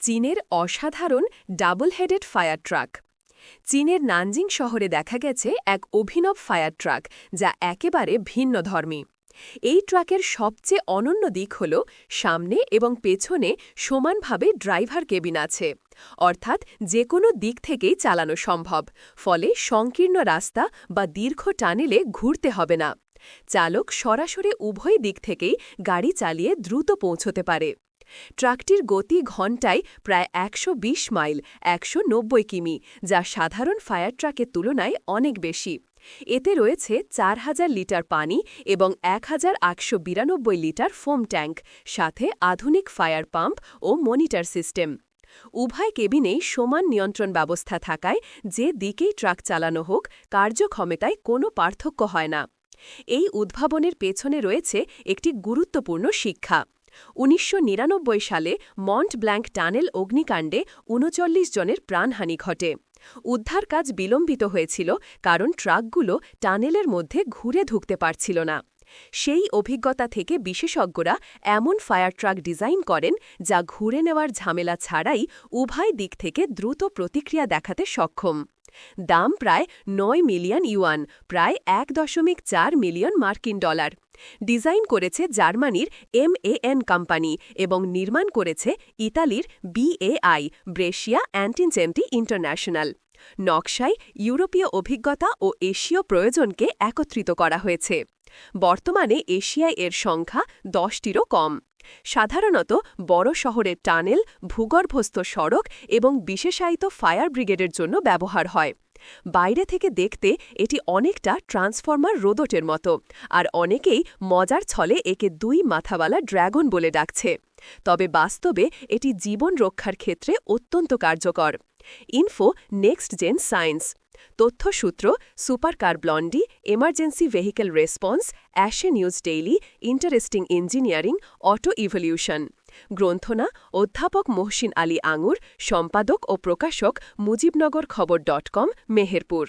চীনের অসাধারণ double headed fire truck. চীনের নানজিং শহরে দেখা গেছে এক অভিনব ফায়ার ট্রাক, যা একেবারে ভিন্ন ধর্মী। এই ট্রাকের সবচেয়ে অনন্য দিক হল, সামনে এবং পেছনে সমানভাবে ড্রাইভার কেবিন আছে, অর্থাৎ যে কোনো দিক থেকেই চালানো সম্ভব, ফলে সংকীর্ণ রাস্তা বা দীর্ঘ টানেলে ঘুরতে হবে না। চালক সরাসরি উভয় দিক থেকেই গাড়ি চালিয়ে দ্রুত পৌঁছতে পারে। ট্রাকটির গতি ঘণ্টায় প্রায় একশো বিশ মাইল, একশো নব্বই কিমি, যা সাধারণ ফায়ার ট্রাকের তুলনায় অনেক বেশি। এতে রয়েছে চার হাজার লিটার পানি এবং এক হাজার আটশো বিরানব্বই লিটার ফোম ট্যাঙ্ক, সাথে আধুনিক ফায়ার পাম্প ও মনিটর সিস্টেম। উভয় কেবিনেই সমান নিয়ন্ত্রণ ব্যবস্থা থাকায় যে দিকেই ট্রাক চালানো হোক, কার্যক্ষমতায় কোনো পার্থক্য হয় না। এই উদ্ভাবনের পেছনে রয়েছে একটি গুরুত্বপূর্ণ শিক্ষা। উনিশশো নিরানব্বই সালে মন্ট ব্ল্যাঙ্ক টানেল অগ্নিকাণ্ডে উনচল্লিশ জনের প্রাণহানি ঘটে। উদ্ধার কাজ বিলম্বিত হয়েছিল কারণ ট্রাকগুলো টানেলের মধ্যে ঘুরে ঢুকতে পারছিল না। সেই অভিজ্ঞতা থেকে বিশেষজ্ঞরা এমন ফায়ার ট্রাক ডিজাইন করেন যা ঘুরে নেওয়ার ঝামেলা ছাড়াই উভয় দিক থেকে দ্রুত প্রতিক্রিয়া দেখাতে সক্ষম। দাম প্রায় নয় মিলিয়ন ইউয়ান, প্রায় এক দশমিক চার মিলিয়ন মার্কিন ডলার। ডিজাইন করেছে জার্মানির এমএএন কোম্পানি এবং নির্মাণ করেছে ইতালির বিএআই ব্রেশিয়া অ্যান্টিনচেমটি ইন্টারন্যাশনাল। নকশায় ইউরোপীয় অভিজ্ঞতা ও এশীয় প্রয়োজনকে একত্রিত করা হয়েছে। বর্তমানে এশিয়ায় এর সংখ্যা দশটিরও কম। সাধারণত বড় শহরের টানেল, ভূগর্ভস্থ সড়ক এবং বিশেষায়িত ফায়ার ব্রিগেডের জন্য ব্যবহার হয়। বাইরে থেকে দেখতে এটি অনেকটা ট্রান্সফর্মার রোদটের মতো, আর অনেকেই মজার ছলে একে দুই মাথাওয়ালা ড্র্যাগন বলে ডাকছে। তবে বাস্তবে এটি জীবন রক্ষার ক্ষেত্রে অত্যন্ত কার্যকর। Info Next Gen Science. তথ্যসূত্র Supercar Blondie, Emergency Vehicle Response, অ্যাশে News Daily, Interesting Engineering, Auto Evolution. গ্রন্থনা, অধ্যাপক মোহসিন আলী আঙুর, সম্পাদক ও প্রকাশক মুজিবনগর খবর ডট কম, মেহেরপুর।